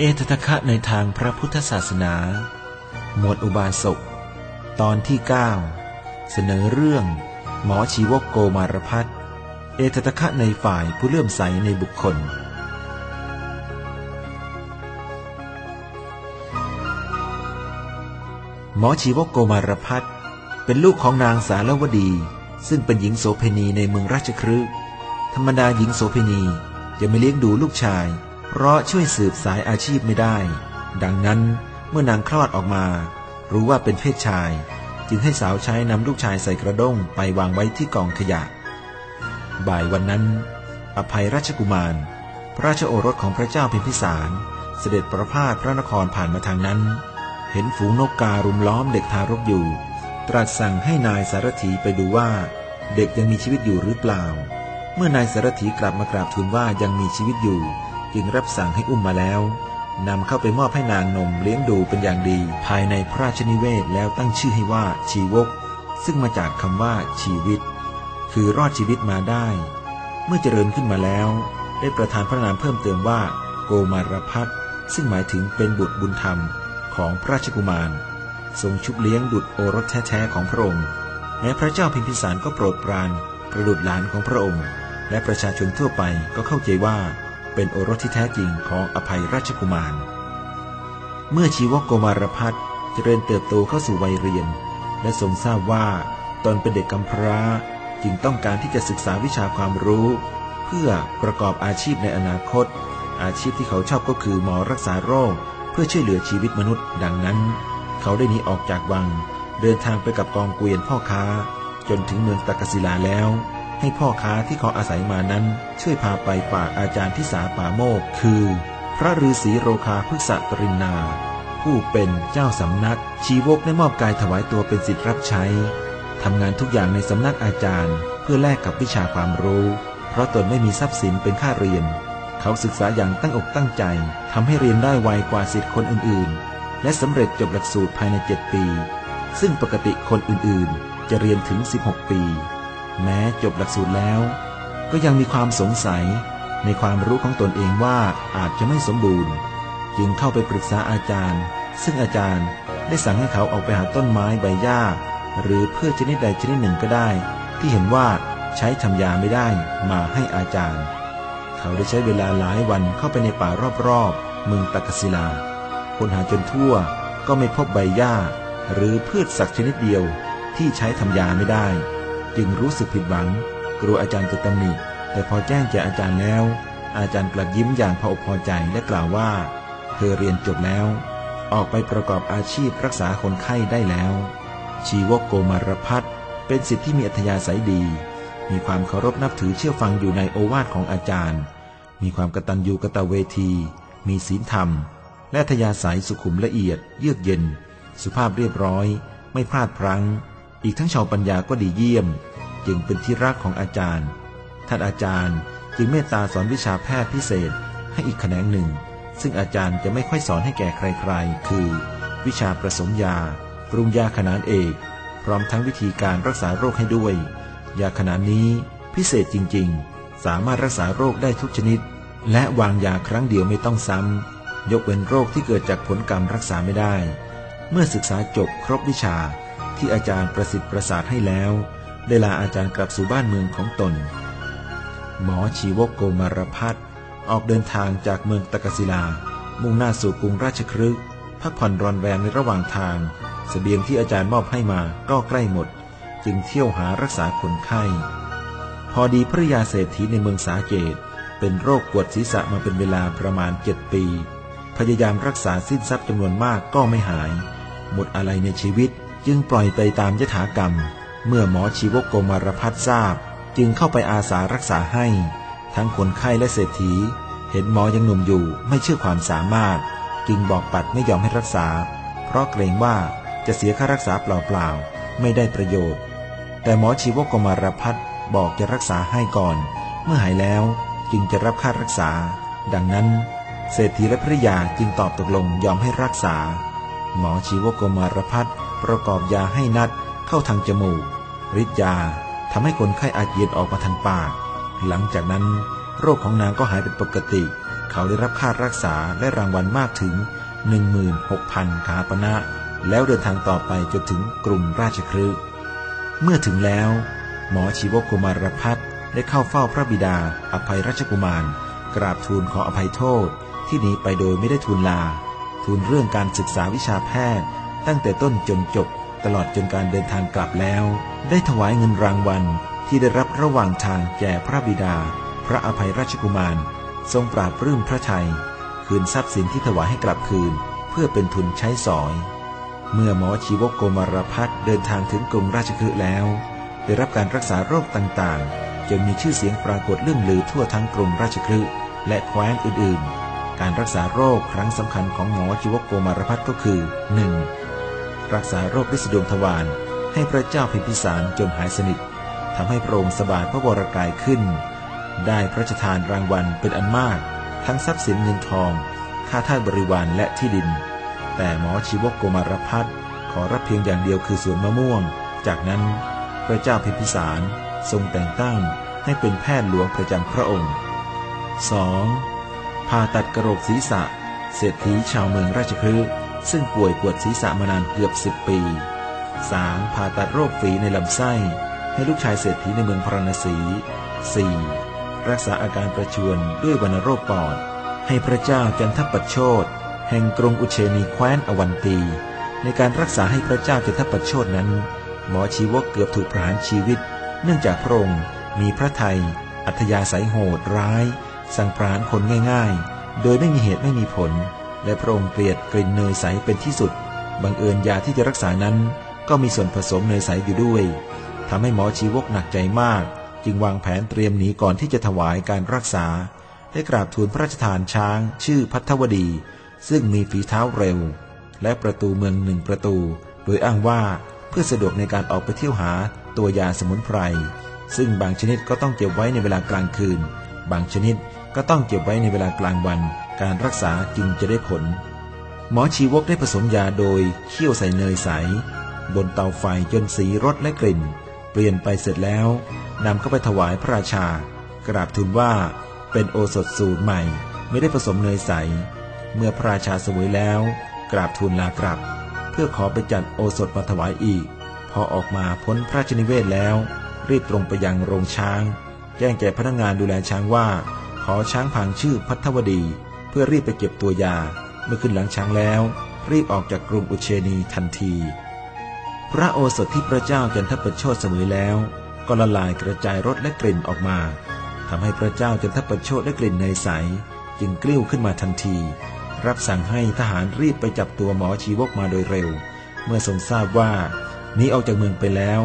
เอตทะคะในทางพระพุทธศาสนา หมวดอุบาสก ตอนที่ 9 เสนอเรื่อง หมอชีวกโกมารพัฒเอตทะคะในฝ่ายผู้เลื่อมใสในบุคคล หมอชีวกโกมารพัฒเป็นลูกของนางสารวดี ซึ่งเป็นหญิงโสเพณีในเมืองราชครืธรรมดาหญิงโสเพณีจะไม่เลี้ยงดูลูกชาย เพราะช่วยสืบสายอาชีพไม่ได้ ดังนั้นเมื่อนางคลอดออกมา รู้ว่าเป็นเพศชาย จึงให้สาวใช้นำลูกชายใส่กระด้งไปวางไว้ที่กองขยะ บ่ายวันนั้น อภัยราชกุมาร พระราชโอรสของพระเจ้าพิมพิสาร เสด็จประพาสพระนครผ่านมาทางนั้น เห็นฝูงนกการุมล้อมเด็กทารกอยู่ ตรัสสั่งให้นายสารถีไปดูว่า เด็กยังมีชีวิตอยู่หรือเปล่า เมื่อนายสารถีกลับมากราบทูลว่ายังมีชีวิตอยู่ จึงรับสั่งให้อุ้มมาแล้วนำเข้าไปมอบให้นางนมเลี้ยงดูเป็นอย่างดี ภายในพระราชนิเวศแล้วตั้งชื่อให้ว่าชีวก ซึ่งมาจากคำว่าชีวิต คือรอดชีวิตมาได้ เมื่อเจริญขึ้นมาแล้ว ได้ประทานพระนามเพิ่มเติมว่า โกมารพัฒซึ่งหมายถึงเป็นบุตรบุญธรรมของพระราชกุมาร ทรงชุบเลี้ยงดุจโอรสแท้ๆของพระองค์แม้พระเจ้าพิมพิสารก็โปรดปรานประดุจหลานของพระองค์ และประชาชนทั่วไปก็เข้าใจว่า เป็นโอรสที่แท้จริงของอภัยราชกุมาร เมื่อชีวโกมารพัฒเจริญเติบโตเข้าสู่วัยเรียน และทรงทราบว่าตนเป็นเด็กกำพร้าจึงต้องการที่จะศึกษาวิชาความรู้ เพื่อประกอบอาชีพในอนาคต อาชีพที่เขาชอบก็คือหมอรักษาโรค เพื่อช่วยเหลือชีวิตมนุษย์ ดังนั้น เขาได้หนีออกจากวัง เดินทางไปกับกองเกวียนพ่อค้า จนถึงเมืองตะกศิลาแล้ว ให้พ่อค้าที่เขาอาศัยมานั้น ช่วยพาไปฝากอาจารย์ที่สาป่าโมก คือ พระฤาษีโรคาพฤกษปรินา ผู้เป็นเจ้าสำนัก ชีวกได้มอบกายถวายตัวเป็นสิทธิ์รับใช้ทำงานทุกอย่างในสำนักอาจารย์ เพื่อแลกกับวิชาความรู้ เพราะตนไม่มีทรัพย์สินเป็นค่าเรียน เขาศึกษาอย่างตั้งอกตั้งใจทำให้เรียนได้ไวกว่าสิทธิ์คนอื่นๆ และสำเร็จจบหลักสูตรภายใน 7 ปี ซึ่งปกติคนอื่นๆ จะเรียนถึง 16 ปี แม้จบหลักสูตรแล้ว ก็ยังมีความสงสัยในความรู้ของตนเองว่าอาจจะไม่สมบูรณ์ จึงเข้าไปปรึกษาอาจารย์ ซึ่งอาจารย์ได้สั่งให้เขาออกไปหาต้นไม้ใบหญ้า หรือพืชชนิดใดชนิดหนึ่งก็ได้ ที่เห็นว่าใช้ทำยาไม่ได้มาให้อาจารย์ เขาได้ใช้เวลาหลายวันเข้าไปในป่ารอบๆเมืองตะกศิลาค้นหาจนทั่วก็ไม่พบใบหญ้า หรือพืชสักชนิดเดียวที่ใช้ทำยาไม่ได้ จึงรู้สึกผิดหวัง กลัวอาจารย์จะตำหนิ แต่พอแจ้งแก่อาจารย์แล้ว อาจารย์กลับยิ้มอย่างพออกพอใจและกล่าวว่า เธอเรียนจบแล้ว ออกไปประกอบอาชีพรักษาคนไข้ได้แล้ว ชีวกโกมารพัฒเป็นสิทธิ์ที่มีอัธยาศัยดี มีความเคารพนับถือเชื่อฟังอยู่ในโอวาทของอาจารย์ มีความกตัญญูกตเวที มีศีลธรรม และอัธยาศัยสุขุมละเอียด เยือกเย็น สุภาพเรียบร้อย ไม่พลาดพลั้ง อีกทั้งชาวปัญญาก็ดีเยี่ยม จึงเป็นที่รักของอาจารย์ ท่านอาจารย์จึงเมตตาสอนวิชาแพทย์พิเศษให้อีกแขนงหนึ่ง ซึ่งอาจารย์จะไม่ค่อยสอนให้แก่ใครๆ คือ วิชาผสมยา ปรุงยาขนานเอก พร้อมทั้งวิธีการรักษาโรคให้ด้วย ยาขนานนี้พิเศษจริงๆ สามารถรักษาโรคได้ทุกชนิด และวางยาครั้งเดียวไม่ต้องซ้ำ ยกเว้นโรคที่เกิดจากผลกรรมรักษาไม่ได้ เมื่อศึกษาจบครบวิชา ที่อาจารย์ประสิทธิ์ประสาทให้แล้ว ได้ลาอาจารย์กลับสู่บ้านเมืองของตน หมอชีวกโกมารพัฒออกเดินทางจากเมืองตะกศิลา มุ่งหน้าสู่กรุงราชครึกพักผ่อนรอนแรมในระหว่างทางสเสบียงที่อาจารย์มอบให้มาก็ใกล้หมด จึงเที่ยวหารักษาคนไข้ พอดีพระยาเศรษฐีในเมืองสาเกต เป็นโรคปวดศีรษะมาเป็นเวลาประมาณเจ็ดปี พยายามรักษาสิ้นทรัพย์จำนวนมากก็ไม่หาย หมดอะไรในชีวิต จึงปล่อยไปตามยถากรรม เมื่อหมอชีวกโกมารพัฒทราบ จึงเข้าไปอาสารักษาให้ ทั้งคนไข้และเศรษฐี เห็นหมอยังหนุ่มอยู่ไม่เชื่อความสามารถ จึงบอกปัดไม่ยอมให้รักษา เพราะเกรงว่าจะเสียค่ารักษาเปล่าๆไม่ได้ประโยชน์ แต่หมอชีวกโกมารพัฒบอกจะรักษาให้ก่อน เมื่อหายแล้วจึงจะรับค่ารักษา ดังนั้น เศรษฐีและภริยาจึงตอบตกลงยอมให้รักษา หมอชีวกโกมารพัฒ ประกอบยาให้นัดเข้าทางจมูกฤทธิ์ยาทำให้คนไข้อาเจียนออกมาทางปาก หลังจากนั้น โรคของนางก็หายเป็นปกติ เขาได้รับค่ารักษาและรางวัลมากถึง 16,000ขาปณะแล้วเดินทางต่อไปจนถึงกรุงราชคฤห์เมื่อถึงแล้ว หมอชีวกุมารพัฒได้เข้าเฝ้าพระบิดา อภัยรัชกุมาร กราบทูลขออภัยโทษ ที่หนีไปโดยไม่ได้ทูลลา ทูลเรื่องการศึกษาวิชาแพทย์ ตั้งแต่ต้นจนจบตลอดจนการเดินทางกลับแล้ว ได้ถวายเงินรางวัลที่ได้รับระหว่างทางแก่พระบิดา พระอภัยราชกุมาร ทรงปราบรื้มพระทัย คืนทรัพย์สินที่ถวายให้กลับคืน เพื่อเป็นทุนใช้สอย เมื่อหมอชีวกโกมารพัฒเดินทางถึงกรุงราชคฤห์แล้ว ได้รับการรักษาโรคต่างๆ จนมีชื่อเสียงปรากฏเรื่องลือทั่วทั้งกรุงราชคฤห์และแคว้นอื่นๆ การรักษาโรคครั้งสำคัญของหมอชีวกโกมารพัฒก็คือ 1. รักษาโรคฤทธิ์ดวงทวารให้พระเจ้าพิมพิสารจนหายสนิททำให้พระองค์สบายพระวรกายขึ้น ได้พระราชทานรางวัลเป็นอันมาก ทั้งทรัพย์สินเงินทอง ค่าท่าบริวารและที่ดิน แต่หมอชีวกโกมารพัฒขอรับเพียงอย่างเดียวคือสวนมะม่วง จากนั้นพระเจ้าพิมพิสารทรงแต่งตั้งให้เป็นแพทย์หลวงประจำพระองค์ 2. ผ่าตัดกระโหลกศีรษะ เศรษฐีชาวเมืองราชพฤห์ ซึ่งป่วยปวดศีรษะมานานเกือบสิบปี 3. ผ่าตัดโรคฝีในลำไส้ ให้ลูกชายเศรษฐีในเมืองพราณสี 4. รักษาอาการประชวนด้วยวัณโรคปอด ให้พระเจ้าจันทปัชโชตแห่งกรุงอุเชนีแคว้นอวันตี ในการรักษาให้พระเจ้าจันทปัชโชตนั้น หมอชีวกเกือบถูกประหารชีวิต เนื่องจากพระองค์มีพระไทย อัธยาศัยโหดร้าย สั่งพรานคนง่าย ๆ โดยไม่มีเหตุไม่มีผล และพระองค์เกลียดกลิ่นเนยใสเป็นที่สุด บังเอิญยาที่จะรักษานั้น ก็มีส่วนผสมเนยใสอยู่ด้วยทำให้หมอชีวกหนักใจมาก จึงวางแผนเตรียมหนีก่อนที่จะถวายการรักษา ได้กราบทูลพระราชทานช้าง ชื่อพัทวดี ซึ่งมีฝีเท้าเร็ว และประตูเมืองหนึ่งประตู โดยอ้างว่าเพื่อสะดวกในการออกไปเที่ยวหาตัวยาสมุนไพร ซึ่งบางชนิดก็ต้องเก็บไว้ในเวลากลางคืน บางชนิดก็ต้องเก็บไว้ในเวลากลางวัน การรักษาจึงจะได้ผล หมอชีวกได้ผสมยาโดยเคี่ยวใส่เนยใส บนเตาไฟจนสีรสและกลิ่น เปลี่ยนไปเสร็จแล้วนำเข้าไปถวายพระราชา กราบทูลว่าเป็นโอสถสูตรใหม่ ไม่ได้ผสมเนยใส เมื่อพระราชาสวยแล้ว กราบทูลลากลับ เพื่อขอไปจัดโอสถมาถวายอีก พอออกมาพ้นพระราชนิเวศแล้ว รีบตรงไปยังโรงช้าง แจ้งแก่พนักงานดูแลช้างว่า ขอช้างพังชื่อพัทวดี เพื่อรีบไปเก็บตัวยา เมื่อขึ้นหลังช้างแล้ว รีบออกจากกรุงอุเชนีทันที พระโอสถที่พระเจ้าจันทปโชดเสมอแล้ว ก็ละลายกระจายรสและกลิ่นออกมาทำให้พระเจ้าจันทปโชดได้กลิ่นเนใส จึงกลิ้วขึ้นมาทันที รับสั่งให้ทหารรีบไปจับตัวหมอชีวกมาโดยเร็ว เมื่อทรงทราบว่านี้ออกจากเมืองไปแล้ว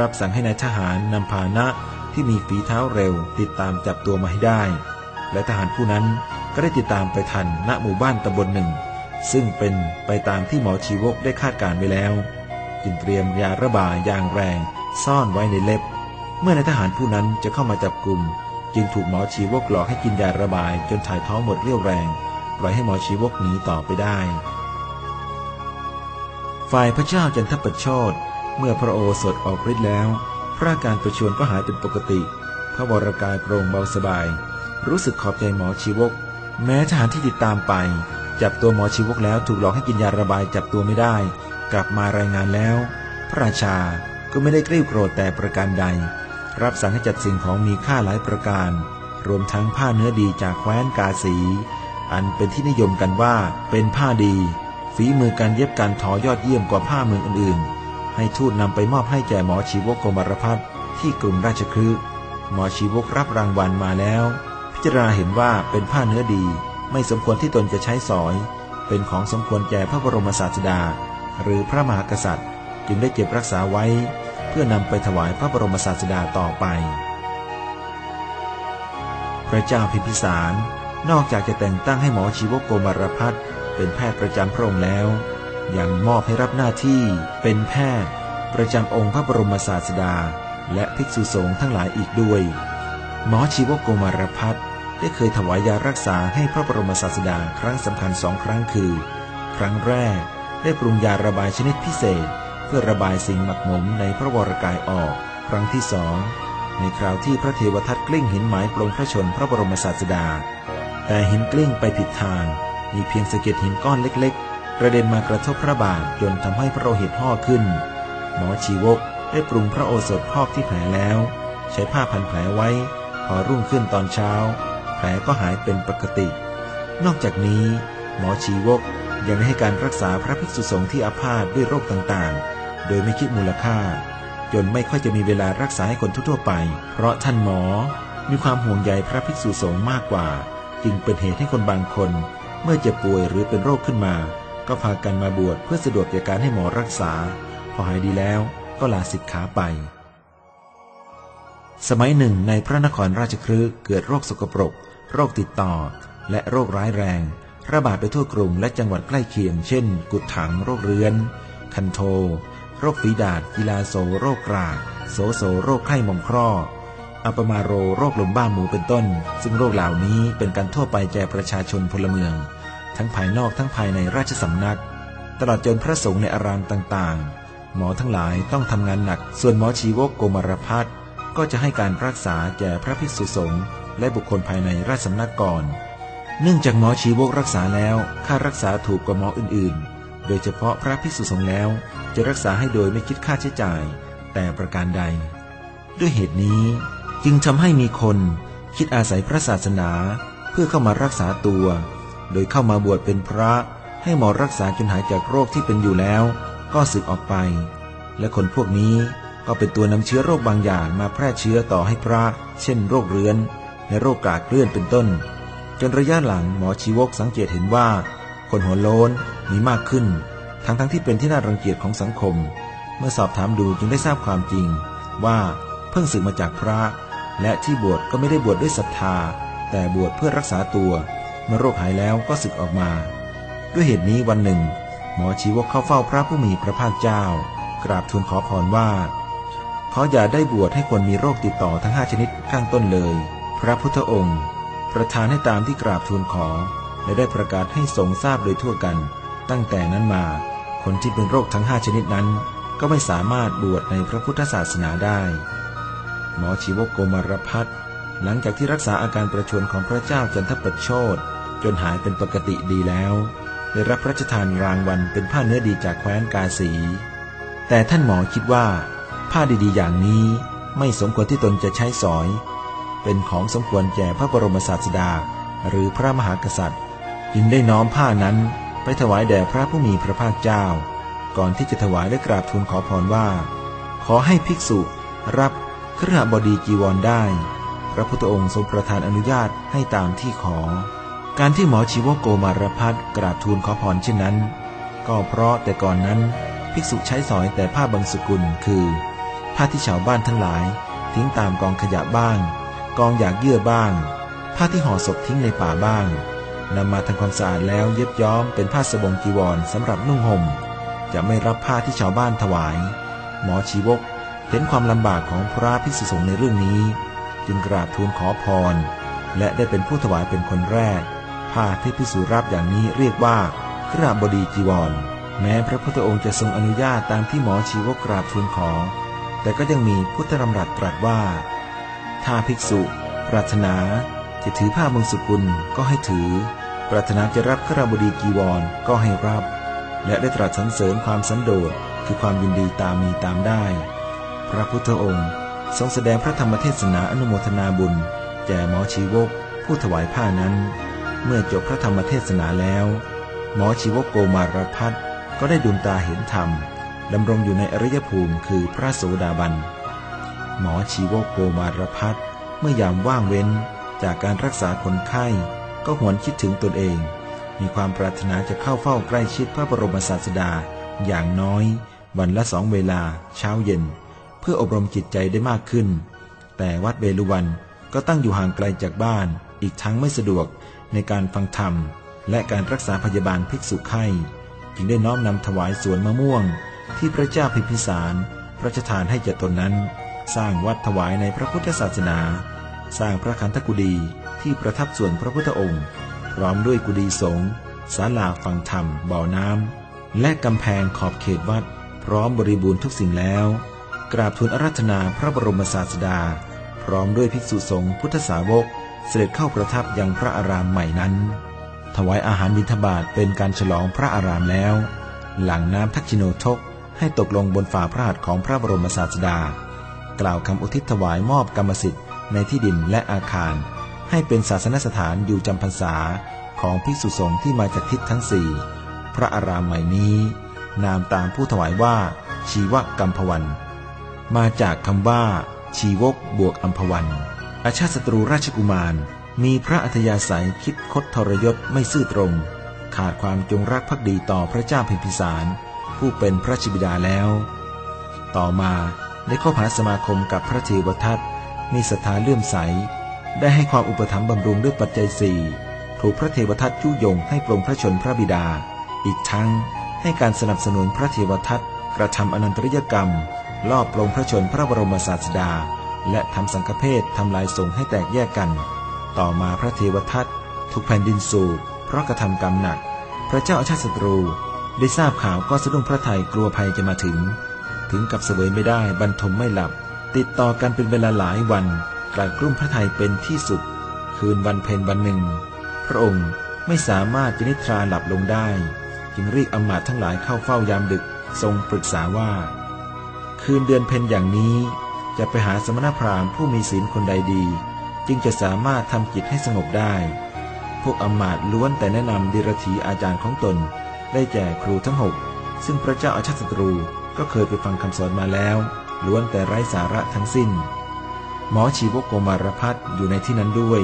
รับสั่งให้นายทหารนำพาหนะที่มีฝีเท้าเร็วติดตามจับตัวมาให้ได้ และทหารผู้นั้น ก็ได้ติดตามไปทันณหมู่บ้านตำบลหนึ่ง ซึ่งเป็นไปตามที่หมอชีวกได้คาดการไว้แล้ว จึงเตรียมยาระบายอย่างแรง ซ่อนไว้ในเล็บ เมื่อนายทหารผู้นั้นจะเข้ามาจับกลุ่ม จึงถูกหมอชีวกหลอกให้กินยาระบายจนถ่ายท้องหมดเรี่ยวแรง ปล่อยให้หมอชีวกหนีต่อไปได้ ฝ่ายพระเจ้าจันทประโชดเมื่อพระโอสถออกฤทธิ์แล้ว พระาการประชวนก็หายเป็นปกติ พระวรกายโปร่งเบาสบาย รู้สึกขอบใจหมอชีวก แม้ทหารที่ติดตามไป จับตัวหมอชีวกแล้วถูกหลอกให้กินยาระบายจับตัวไม่ได้ กลับมารายงานแล้ว พระราชาก็ไม่ได้กริ้วโกรธแต่ประการใด รับสั่งให้จัดสิ่งของมีค่าหลายประการ รวมทั้งผ้าเนื้อดีจากแคว้นกาสี อันเป็นที่นิยมกันว่าเป็นผ้าดี ฝีมือการเย็บการทอยอดเยี่ยมกว่าผ้าเมืองอื่นๆ ให้ทูตนำไปมอบให้แก่หมอชีวกโกมารพัฒที่กรุงราชคฤห์หมอชีวกรับรางวัลมาแล้ว พิจารณาเห็นว่าเป็นผ้าเนื้อดี ไม่สมควรที่ตนจะใช้สอย เป็นของสมควรแก่พระบรมศาสดา หรือพระมหากษัตริย์ จึงได้เก็บรักษาไว้ เพื่อนำไปถวายพระบรมศาสดาต่อไป พระเจ้าพิมพิสาร นอกจากจะแต่งตั้งให้หมอชีวโกมารพัฒเป็นแพทย์ประจำพระองค์แล้ว ยังมอบให้รับหน้าที่เป็นแพทย์ ประจำองค์พระบรมศาสดา และภิกษุสงฆ์ทั้งหลายอีกด้วย หมอชีวกโกมารพัฒได้เคยถวายยารักษาให้พระบรมศาสดาครั้งสำคัญสองครั้งคือ ครั้งแรกได้ปรุงยาระบายชนิดพิเศษ เพื่อระบายสิ่งหมักหมมในพระวรกายออก ครั้งที่สองในคราวที่พระเทวทัตกลิ้งหินหมายปลงพระชนพระบรมศาสดา แต่หินกลิ้งไปผิดทาง มีเพียงสะเก็ดหินก้อนเล็กๆ กระเด็นมากระทบพระบาทจนทำให้พระโลหิตห่อขึ้น หมอชีวกได้ปรุงพระโอสถพอกที่แผลแล้ว ใช้ผ้าพันแผลไว้ พอรุ่งขึ้นตอนเช้า แผลก็หายเป็นปกติ นอกจากนี้ หมอชีวกยังให้การรักษาพระภิกษุสงฆ์ที่อาพาธด้วยโรคต่างๆ โดยไม่คิดมูลค่า จนไม่ค่อยจะมีเวลารักษาให้คนทั่วๆไป เพราะท่านหมอมีความห่วงใยพระภิกษุสงฆ์มากกว่า จึงเป็นเหตุให้คนบางคน เมื่อเจ็บป่วยหรือเป็นโรคขึ้นมา ก็พากันมาบวชเพื่อสะดวกแก่การให้หมอรักษา พอหายดีแล้วก็ลาสิกขาไป สมัยหนึ่งในพระนครราชครืเกิดโรคสกปรก โรคติดต่อ และโรคร้ายแรง ระบาดไปทั่วกรุงและจังหวัดใกล้เคียง เช่น กุดถังโรคเรื้อน คันโท โรคฝีดาษกีฬาโซโรคกรากโสโซโรคไข้หมองคร่ออัปมาโรโรคลมบ้าหมูเป็นต้น ซึ่งโรคเหล่านี้เป็นการทั่วไปแก่ประชาชนพลเมือง ทั้งภายนอกทั้งภายในราชสำนัก ตลอดจนพระสงฆ์ในอารามต่างๆ หมอทั้งหลายต้องทำงานหนัก ส่วนหมอชีวกโกมารพัฒ ก็จะให้การรักษาแก่พระภิกษุสงฆ์และบุคคลภายในราชสำนักก่อน เนื่องจากหมอชีวกรักษาแล้ว ค่ารักษาถูกกว่าหมออื่นๆ โดยเฉพาะพระภิกษุสงฆ์แล้ว จะรักษาให้โดยไม่คิดค่าใช้จ่าย แต่ประการใด ด้วยเหตุนี้จึงทำให้มีคนคิดอาศัยพระศาสนา เพื่อเข้ามารักษาตัว โดยเข้ามาบวชเป็นพระ ให้หมอรักษาจนหายจากโรคที่เป็นอยู่แล้ว ก็สึกออกไป และคนพวกนี้ ก็เป็นตัวนำเชื้อโรคบางอย่างมาแพร่เชื้อต่อให้พระ เช่น โรคเรื้อน และโรคกาดเกลื่อนเป็นต้น จนระยะหลังหมอชีวกสังเกตเห็นว่า คนหัวโล้นมีมากขึ้น ทั้งทั้งที่เป็นที่น่ารังเกียจของสังคม เมื่อสอบถามดูจึงได้ทราบความจริง ว่าเพิ่งสึกมาจากพระ และที่บวชก็ไม่ได้บวชดด้วยศรัทธา แต่บวชเพื่อรักษาตัว เมื่อโรคหายแล้วก็สึกออกมา ด้วยเหตุนี้วันหนึ่ง หมอชีวกเข้าเฝ้าพระผู้มีพระภาคเจ้า กราบทูลขอพรว่า ขออย่าได้บวชให้คนมีโรคติดต่อทั้งห้าชนิดข้างต้นเลย พระพุทธองค์ ประทานให้ตามที่กราบทูลขอ และได้ประกาศให้สงทราบโดยทั่วกัน ตั้งแต่นั้นมา คนที่เป็นโรคทั้งห้าชนิดนั้น ก็ไม่สามารถบวชในพระพุทธศาสนาได้ หมอชีวโกมารพัฒหลังจากที่รักษาอาการประชวรของพระเจ้าจันทประโชดจนหายเป็นปกติดีแล้ว ได้รับพระราชทานรางวัลเป็นผ้าเนื้อดีจากแคว้นกาสี แต่ท่านหมอคิดว่า ผ้าดีๆ อย่างนี้ไม่สมควรที่ตนจะใช้สอย เป็นของสมควรแก่พระบรมศาสดา หรือพระมหากษัตริย์ จึงได้น้อมผ้านั้นไปถวายแด่พระผู้มีพระภาคเจ้า ก่อนที่จะถวายได้กราบทูลขอพรว่า ขอให้ภิกษุรับขรหบดีจีวรได้ พระพุทธองค์ทรงประทานอนุญาตให้ตามที่ขอ การที่หมอชีวโกมารพัฒกราบทูลขอพรเช่นนั้น ก็เพราะแต่ก่อนนั้นภิกษุใช้สอยแต่ผ้าบางสกุลคือ ผ้าที่ชาวบ้านทั้งหลาย ทิ้งตามกองขยะบ้าง กองอยากเยื่อบ้าง ผ้าที่ห่อศพทิ้งในป่าบ้างนำมาทำความสะอาดแล้วเย็บย้อมเป็นผ้าสบงจีวรสำหรับนุ่งห่ม จะไม่รับผ้าที่ชาวบ้านถวาย หมอชีวกเห็นความลำบากของพระภิกษุสงฆ์ในเรื่องนี้ จึงกราบทูลขอพร และได้เป็นผู้ถวายเป็นคนแรก ผ้าที่พิสูรับอย่างนี้เรียกว่าขราบดีจีวร แม้พระพุทธองค์จะทรงอนุญาตตามที่หมอชีวกกราบทูลขอ แต่ก็ยังมีพุทธธรรมรัตตรัสว่า ถ้าภิกษุปรารถนาจะถือผ้ามงสุกุลก็ให้ถือ ปรารถนาจะรับขราบดีจีวรก็ให้รับ และได้ตรัสสรรเสริญความสันโดษคือความยินดีตามมีตามได้ พระพุทธองค์ทรงแสดงพระธรรมเทศนาอนุโมทนาบุญ แก่หมอชีวกผู้ถวายผ้านั้น เมื่อจบพระธรรมเทศนาแล้ว หมอชีวกโกมารพัฒก็ได้ดวงตาเห็นธรรม ดำรงอยู่ในอริยภูมิคือพระโสดาบัน หมอชีวกโกมารพัฒเมื่อยามว่างเว้นจากการรักษาคนไข้ ก็หวนคิดถึงตนเอง มีความปรารถนาจะเข้าเฝ้าใกล้ชิดพระบรมศาสดา อย่างน้อย วันละสองเวลา เช้าเย็น เพื่ออบรมจิตใจได้มากขึ้น แต่วัดเวลุวันก็ตั้งอยู่ห่างไกลจากบ้าน อีกทั้งไม่สะดวกในการฟังธรรม และการรักษาพยาบาลภิกษุไข้ จึงได้น้อมนำถวายสวนมะม่วง ที่พระเจ้าพิพิสารพระราชทานให้แก่ตนนั้น สร้างวัดถวายในพระพุทธศาสนา สร้างพระคันธกุฎีที่ประทับส่วนพระพุทธองค์ พร้อมด้วยกุฎีสงฆ์ศาลาฟังธรรม บ่อน้ำ และกำแพงขอบเขตวัด พร้อมบริบูรณ์ทุกสิ่งแล้ว กราบทูลอาราธนาพระบรมศาสดา พร้อมด้วยภิกษุสงฆ์พุทธสาวก เสด็จเข้าประทับยังพระอารามใหม่นั้น ถวายอาหารบิณฑบาตเป็นการฉลองพระอารามแล้ว หลังน้ำทักชิโนทก ให้ตกลงบนฝ่าพระหัตถ์ของพระบรมศาสดา กล่าวคำอุทิศถวายมอบกรรมสิทธิ์ในที่ดินและอาคาร ให้เป็นศาสนสถานอยู่จำพรรษาของภิกษุสงฆ์ที่มาจากทิศทั้งสี่พระอารามใหม่นี้ นามตามผู้ถวายว่า ชีวกัมพวัน มาจากคำว่า ชีวกบวกอัมพวัน อาชาติศัตรูราชกุมาร มีพระอัธยาศัยคิดคดทรยศไม่ซื่อตรง ขาดความจงรักภักดีต่อพระเจ้าพิมพิสาร ผู้เป็นพระชิบิดาแล้ว ต่อมาได้เข้าหาสมาคมกับพระเทวทัตมีศรัทธาเลื่อมใส ได้ให้ความอุปถัมภ์บำรุงด้วยปัจจัยสี่ถูกพระเทวทัตยุยงให้ปรงพระชนพระบิดา อีกทั้งให้การสนับสนุนพระเทวทัตกระทำอนันตริยกรรม ลอบปรงพระชนพระบรมศาสดา และทำสังฆเพศทำลายสงฆ์ให้แตกแยกกัน ต่อมาพระเทวทัตถูกแผ่นดินสูบเพราะกระทำกรรมหนัก พระเจ้าอาชาติศัตรู ได้ทราบข่าวก็สะดุ้งพระไทยกลัวภัยจะมาถึง ถึงกับเสวยไม่ได้บรรทมไม่หลับ ติดต่อกันเป็นเวลาหลายวันกลายกลุ้มพระไทยเป็นที่สุด คืนวันเพ็ญวันหนึ่ง พระองค์ไม่สามารถจะนิทราหลับลงได้ จึงเรียกอมาตย์ทั้งหลายเข้าเฝ้ายามดึกทรงปรึกษาว่า คืนเดือนเพ็ญอย่างนี้จะไปหาสมณพราหมณ์ผู้มีศีลคนใดดี จึงจะสามารถทำจิตให้สงบได้ พวกอมาตย์ล้วนแต่แนะนำดิรถีอาจารย์ของตน ได้แก่ครูทั้งหกซึ่งพระเจ้าอาชาติศัตรูก็เคยไปฟังคำสอนมาแล้วล้วนแต่ไร้สาระทั้งสิ้น หมอชีวโกมารพัฒอยู่ในที่นั้นด้วย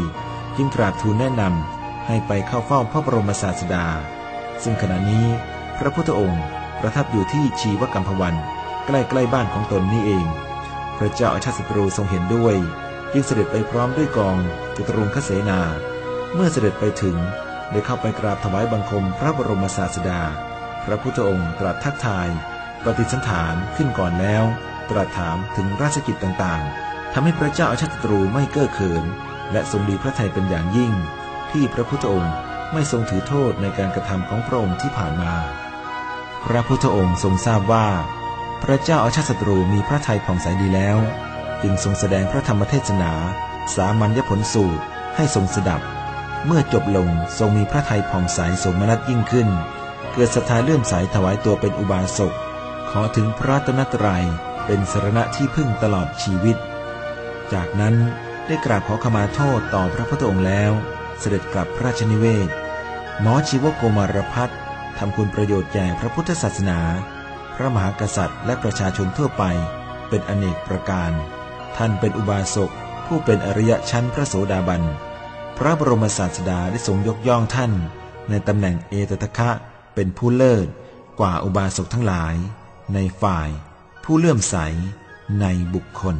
จึงกราบทูลแนะนำให้ไปเข้าเฝ้าพระบรมศาสดา ซึ่งขณะนี้พระพุทธองค์ประทับอยู่ที่ชีวกัมพวัน ใกล้ๆบ้านของตนนี่เอง พระเจ้าอาชาติศัตรูทรงเห็นด้วย จึงเสด็จไปพร้อมด้วยกองจตุรงคเสนา เมื่อเสด็จไปถึง ได้เข้าไปกราบถวายบังคมพระบรมศาสดา พระพุทธองค์ตรัสทักทาย ปฏิสันฐานขึ้นก่อนแล้ว ตรัสถามถึงราชกิจต่างๆทำให้พระเจ้าอาชาติตรูไม่เก้อเขิน และทรงดีพระทัยเป็นอย่างยิ่ง ที่พระพุทธองค์ไม่ทรงถือโทษในการกระทำของพระองค์ที่ผ่านมา พระพุทธองค์ทรงทราบว่า พระเจ้าอาชาติศัตรูมีพระทัยผ่องใสดีแล้ว จึงทรงแสดงพระธรรมเทศนา สามัญญผลสูตรให้ทรงสดับ เมื่อจบลงทรงมีพระทัยผ่องใสสมนัตยิ่งขึ้น เกิดศรัทธาเลื่อมใสถวายตัวเป็นอุบาสก ขอถึงพระรัตนตรัยเป็นสรณะที่พึ่งตลอดชีวิต จากนั้นได้กราบขอขมาโทษต่อพระพุทธองค์แล้ว เสด็จกลับพระราชนิเวศ หมอชีวโกมารพัฒทำคุณประโยชน์แก่พระพุทธศาสนา พระมหากษัตริย์และประชาชนทั่วไปเป็นอเนกประการ ท่านเป็นอุบาสกผู้เป็นอริยชั้นพระโสดาบัน พระบรมศาสดาได้ทรงยกย่องท่าน ในตำแหน่งเอตตะคะเป็นผู้เลิศกว่าอุบาสกทั้งหลาย ในฝ่าย ผู้เลื่อมใสในบุคคล